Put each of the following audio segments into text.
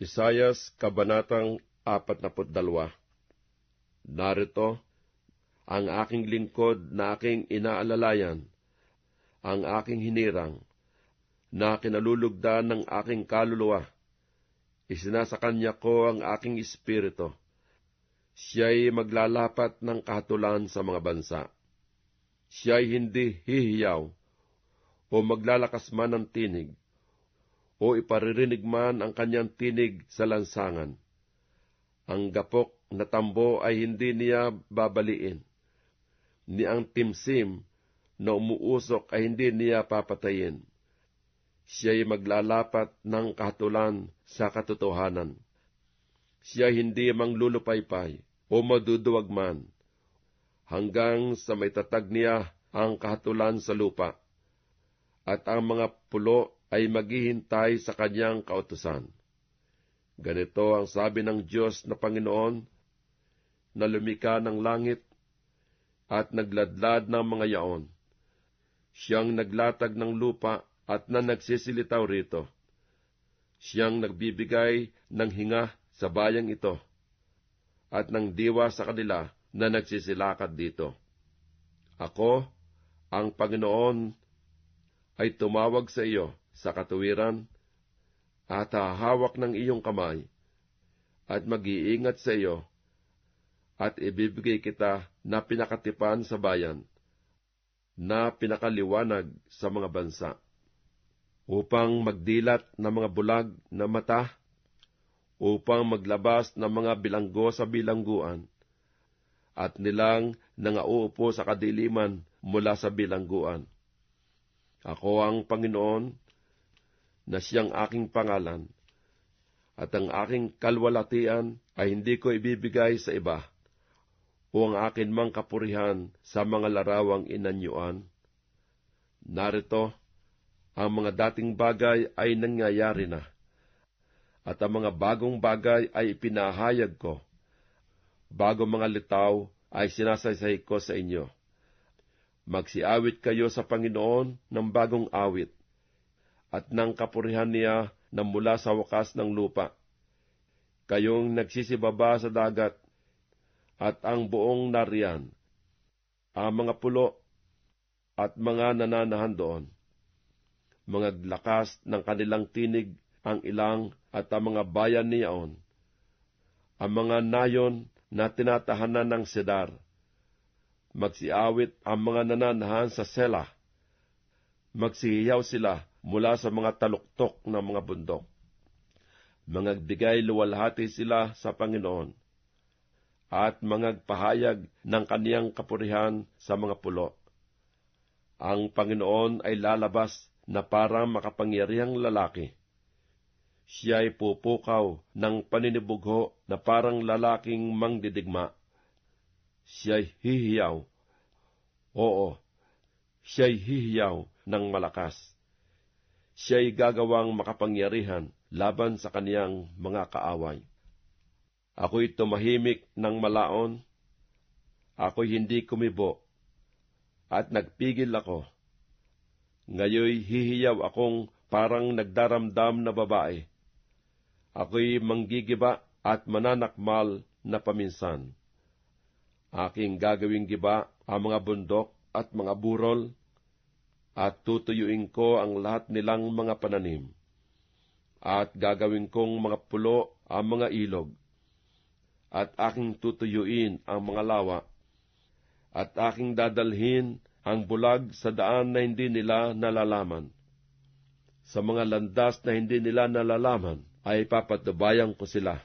Isayas Kabanatang 42 Narito, ang aking lingkod na aking inaalalayan, ang aking hinirang, na kinalulugdan ng aking kaluluwa. Isinasa kanya ko ang aking espiritu. Siya'y maglalapat ng kahatulan sa mga bansa. Siya'y hindi hihiyaw o maglalakas man ng tinig o iparirinig man ang kanyang tinig sa lansangan. Ang gapok na tambo ay hindi niya babaliin, ni ang timsim na umuusok ay hindi niya papatayin. Siya'y maglalapat ng kahatulan sa katotohanan. Siya hindi manglulupaypay o maduduwag man, hanggang sa may tatag niya ang kahatulan sa lupa, at ang mga pulo ay maghihintay sa kanyang kautusan. Ganito ang sabi ng Diyos na Panginoon, na lumika ng langit at nagladlad ng mga yaon. Siyang naglatag ng lupa at na nagsisilitaw rito. Siyang nagbibigay ng hinga sa bayang ito at ng diwa sa kanila na nagsisilakad dito. Ako, ang Panginoon, ay tumawag sa iyo sa katuwiran at hahawak ng iyong kamay at mag-iingat sa iyo at ibibigay kita na pinakatipan sa bayan, na pinakaliwanag sa mga bansa, upang magdilat ng mga bulag na mata, upang maglabas ng mga bilanggo sa bilangguan, at nilang nangauupo sa kadiliman mula sa bilangguan. Ako ang Panginoon, na siyang aking pangalan, at ang aking kalwalatian ay hindi ko ibibigay sa iba, o ang akin mang kapurihan sa mga larawang inanyuan. Narito, ang mga dating bagay ay nangyayari na, at ang mga bagong bagay ay ipinahayag ko. Bago mga litaw ay sinasaysay ko sa inyo. Magsiawit kayo sa Panginoon ng bagong awit, at ng kapurihan niya na mula sa wakas ng lupa. Kayong nagsisibaba sa dagat, at ang buong nariyan, ang mga pulo at mga nananahan doon. Mga lakas ng kanilang tinig ang ilang at ang mga bayan niyaon. Ang mga nayon na tinatahanan ng sedar. Magsiawit ang mga nananahan sa sela. Magsihiyaw sila mula sa mga taluktok ng mga bundok. Mangagbigay luwalhati sila sa Panginoon at mangagpahayag ng kaniyang kapurihan sa mga pulo. Ang Panginoon ay lalabas na parang makapangyarihang lalaki. Siya ay pupukaw ng paninibugho na parang lalaking mangdidigma. Siya ay hihiyaw. Oo, siya ay hihiyaw ng malakas. Siya ay gagawang makapangyarihan laban sa kaniyang mga kaaway. Ako'y tumahimik ng malaon, ako'y hindi kumibo, at nagpigil ako. Ngayoy hihiyaw akong parang nagdaramdam na babae. Ako'y manggigiba at mananakmal na paminsan. Aking gagawing giba ang mga bundok at mga burol, at tutuyuin ko ang lahat nilang mga pananim. At gagawin kong mga pulo ang mga ilog, at aking tutuyuin ang mga lawa, at aking dadalhin ang bulag sa daan na hindi nila nalalaman. Sa mga landas na hindi nila nalalaman, ay papatubayan ko sila.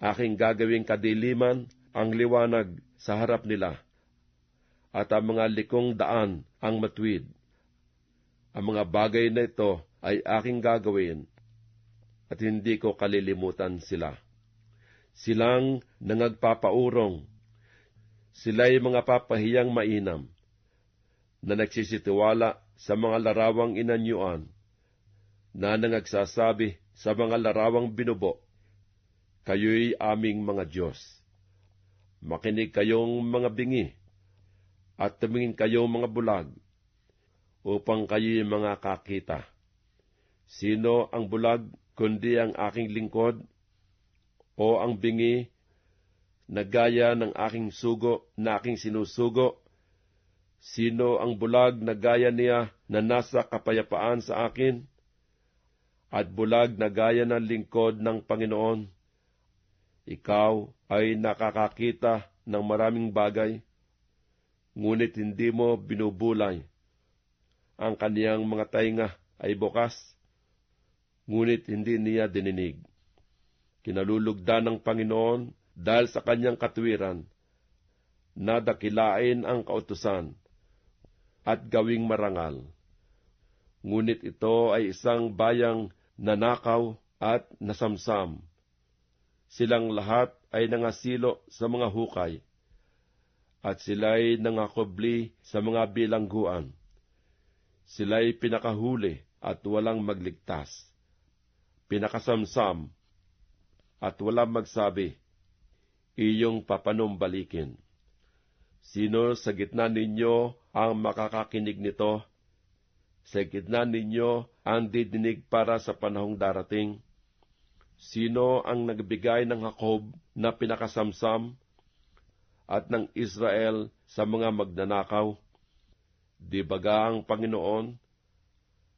Aking gagawing kadiliman ang liwanag sa harap nila, at ang mga likong daan ang matwid. Ang mga bagay na ito ay aking gagawin, at hindi ko kalilimutan sila silang nangagpapaurong. Sila'y mga papahiyang mainam, na nagsisitiwala sa mga larawang inanyuan, na nangagsasabi sa mga larawang binubo, Kayo'y aming mga Diyos. Makinig kayong mga bingi, at tumingin kayong mga bulag, upang kayo'y mga kakita. Sino ang bulag kundi ang aking lingkod? O ang bingi na gaya ng aking sugo na aking sinusugo? Sino ang bulag na gaya niya na nasa kapayapaan sa akin? At bulag na gaya ng lingkod ng Panginoon? Ikaw ay nakakakita ng maraming bagay, ngunit hindi mo binubulay. Ang kaniyang mga tainga ay bukas, ngunit hindi niya dininig. Kinalulugda ng Panginoon dahil sa kanyang katwiran, na dakilain ang kautusan at gawing marangal. Ngunit ito ay isang bayang nanakaw at nasamsam. Silang lahat ay nangasilo sa mga hukay, at sila'y nangakobli sa mga bilangguan. Sila'y pinakahuli at walang magligtas, pinakasamsam at walang magsabi, iyong papanumbalikin. Sino sa gitna ninyo ang makakakinig nito? Sa gitna ninyo ang didinig para sa panahong darating? Sino ang nagbigay ng Jacob na pinakasamsam at ng Israel sa mga magnanakaw? Di baga ang Panginoon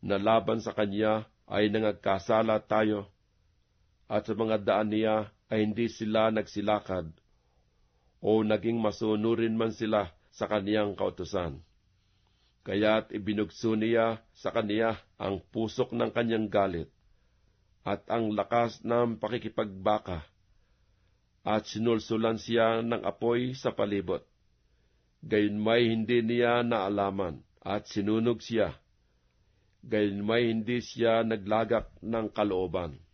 na laban sa Kanya ay nangagkasala tayo at sa mga daan niya ay hindi sila nagsilakad o naging masunurin man sila sa kaniyang kautusan. Kaya't ibinugso niya sa kaniya ang pusok ng kanyang galit at ang lakas ng pakikipagbaka at sinulsulan siya ng apoy sa palibot. Gayon may hindi niya naalaman at sinunog siya. Gayon may hindi siya naglagak ng kalooban